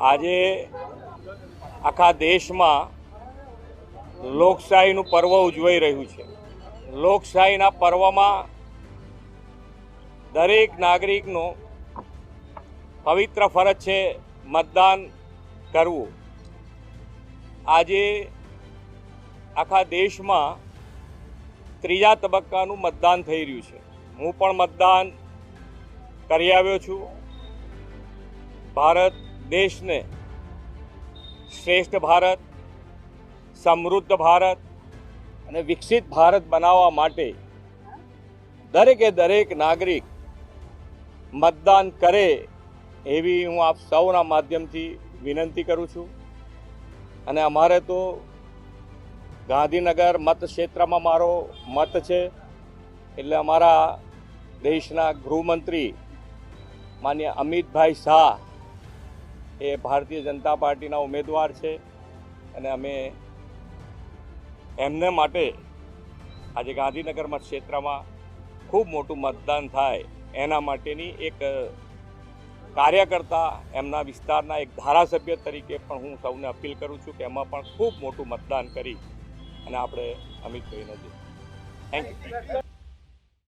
આજે આખા દેશમાં લોકશાહીનું પર્વ ઉજવાઈ રહ્યું છે. લોકશાહીના પર્વમાં દરેક નાગરિકનો પવિત્ર ફરજ છે મતદાન કરવું. આજે આખા દેશમાં ત્રીજા તબક્કાનું મતદાન થઈ રહ્યું છે. હું પણ મતદાન કરી આવ્યો છું. ભારત દેશને શ્રેષ્ઠ ભારત, સમૃદ્ધ ભારત અને વિકસિત ભારત બનાવવા માટે દરેકે દરેક નાગરિક મતદાન કરે એવી હું આપ સૌના માધ્યમથી વિનંતી કરું છું. અને અમારે તો ગાંધીનગર મત ક્ષેત્રમાં મારો મત છે એટલે અમારા દેશના ગૃહમંત્રી માન્ય અમિતભાઈ શાહ એ ભારતીય જનતા પાર્ટીના ઉમેદવાર છે. અને અમે એમને માટે આજે ગાંધીનગર મત ક્ષેત્રમાં ખૂબ મોટું મતદાન થાય એના માટેની એક કાર્યકર્તા એમના વિસ્તારના એક ધારાસભ્ય તરીકે પણ હું સૌને અપીલ કરું છું કે એમાં પણ ખૂબ મોટું મતદાન કરી અને આપણે અમિતભાઈને જે થેન્ક યુ